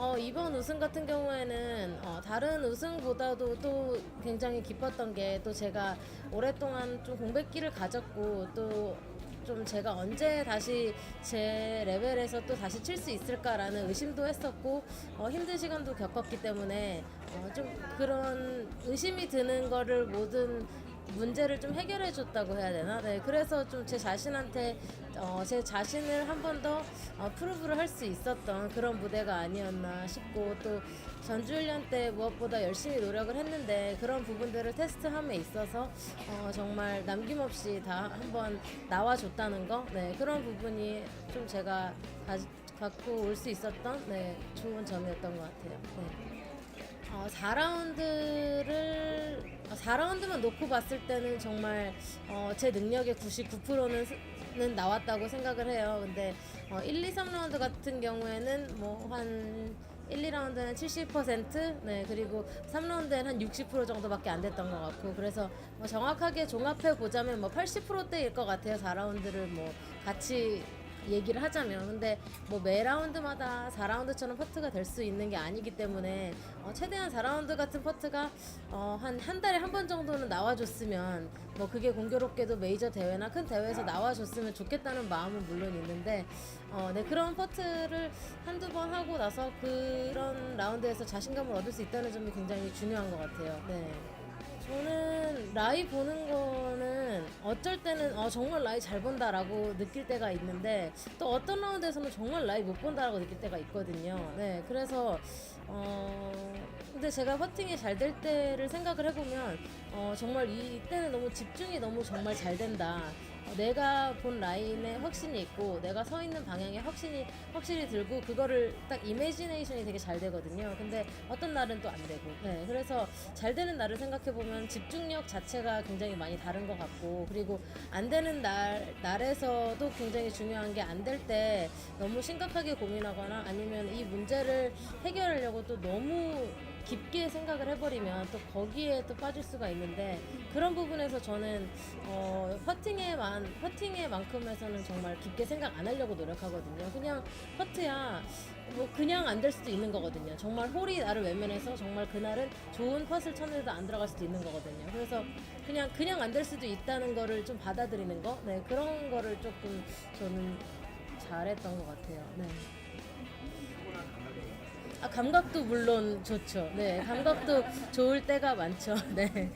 어, 이번 우승 같은 경우에는 어, 다른 우승보다도 또 굉장히 기뻤던 게 또 제가 오랫동안 좀 공백기를 가졌고 또 좀 제가 언제 다시 제 레벨에서 또 다시 칠 수 있을까라는 의심도 했었고 어, 힘든 시간도 겪었기 때문에 어, 좀 그런 의심이 드는 거를 모든 문제를 좀 해결해 줬다고 해야 되나? 네, 그래서 좀 제 자신한테 어, 제 자신을 한 번더 어, 프루브를 할 수 있었던 그런 무대가 아니었나 싶고 또 전주훈련 때 무엇보다 열심히 노력을 했는데 그런 부분들을 테스트함에 있어서 어, 정말 남김없이 다 한번 나와줬다는 거, 네, 그런 부분이 좀 제가 가, 갖고 올 수 있었던 네, 좋은 점이었던 것 같아요. 네. 어, 4라운드를 4라운드만 놓고 봤을 때는 정말 어, 제 능력의 99%는 는 나왔다고 생각을 해요. 근데 어, 1, 2, 3라운드 같은 경우에는 뭐 한 1, 2라운드는 70%, 네 그리고 3라운드에는 한 60% 정도밖에 안 됐던 것 같고 그래서 뭐 정확하게 종합해 보자면 뭐 80%대일 것 같아요. 4라운드를 뭐 같이 얘기를 하자면 근데 뭐 매 라운드마다 4라운드처럼 퍼트가 될 수 있는 게 아니기 때문에 어, 최대한 4라운드 같은 퍼트가 어, 한한 달에 한 번 정도는 나와줬으면 뭐 그게 공교롭게도 메이저 대회나 큰 대회에서 나와줬으면 좋겠다는 마음은 물론 있는데 어, 네 그런 퍼트를 한두 번 하고 나서 그런 라운드에서 자신감을 얻을 수 있다는 점이 굉장히 중요한 것 같아요. 네. 저는 라이 보는 거는 어쩔 때는 어, 정말 라이 잘 본다라고 느낄 때가 있는데 또 어떤 라운드에서는 정말 라이 못 본다라고 느낄 때가 있거든요. 네, 그래서 어 근데 제가 퍼팅이 잘 될 때를 생각을 해보면 어 정말 이때는 너무 집중이 너무 정말 잘 된다. 어, 내가 본 라인에 확신이 있고 내가 서 있는 방향에 확신이 확실히 들고 그거를 딱 이미지네이션이 되게 잘 되거든요. 근데 어떤 날은 또 안 되고. 네. 그래서 잘 되는 날을 생각해 보면 집중력 자체가 굉장히 많이 다른 것 같고 그리고 안 되는 날 날에서도 굉장히 중요한 게 안 될 때 너무 심각하게 고민하거나 아니면 이 문제를 해결하려고 또 너무 깊게 생각을 해버리면 또 거기에 또 빠질 수가 있는데 그런 부분에서 저는 어, 퍼팅에만 퍼팅에만큼에서는 정말 깊게 생각 안 하려고 노력하거든요. 그냥 퍼트야 뭐 그냥 안 될 수도 있는 거거든요. 정말 홀이 나를 외면해서 정말 그날은 좋은 퍼스를 쳤는데도 안 들어갈 수도 있는 거거든요. 그래서 그냥 그냥 안 될 수도 있다는 거를 좀 받아들이는 거, 네 그런 거를 조금 저는 잘했던 것 같아요. 네. 아, 감각도 물론 좋죠. 네, 감각도 좋을 때가 많죠. 네. 네.